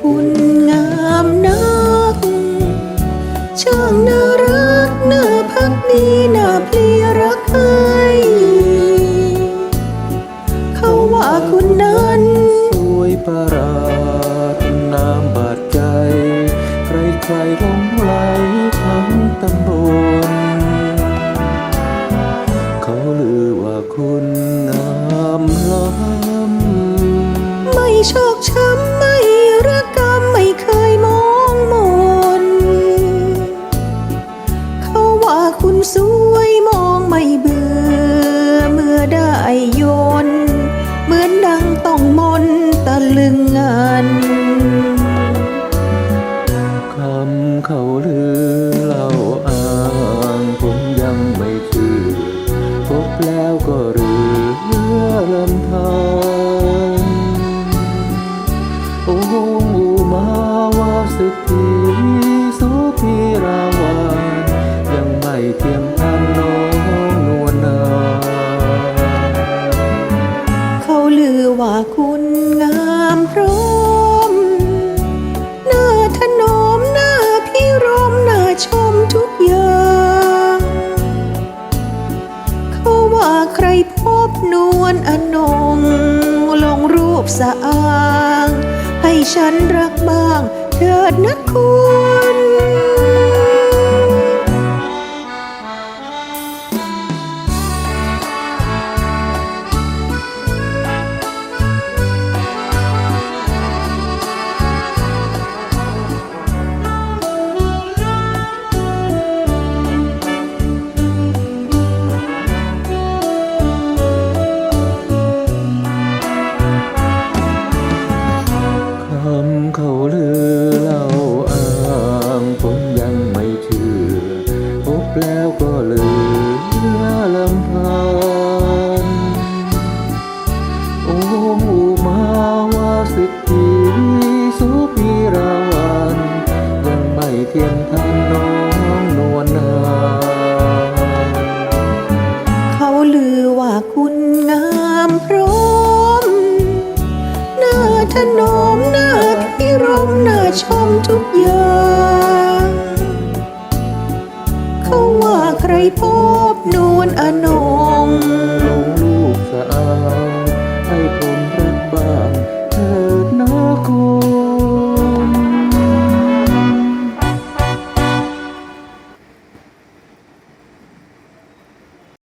คุณงามนัก ช่างน่ารักน่าพักดีน่าเพลียรักใครเขาว่าคุณนั้นสวยประหลาดน้ำบาดใจ ใครใครหลงไหลทั้งตำบลเขาลือว่าคุณงามล้ำไม่ชอกช้ำไม่ สวยมองไม่เบื่อ เมื่อได้ยนเหมือนดังต้องมนตะลึงงานคำเขาลือเล่าอ้างผมยังไม่เชื่อ นวลอนงลงรูปสะอาง ให้ฉันรักบ้างเถิดนะคุณ น้องนวลนาเขาลือว่าคุณงามพร้อมหน้าถนอมหน้าพิรมหน้าชมทุกอย่างเขาว่าใครพบนวลอนงลูกสาว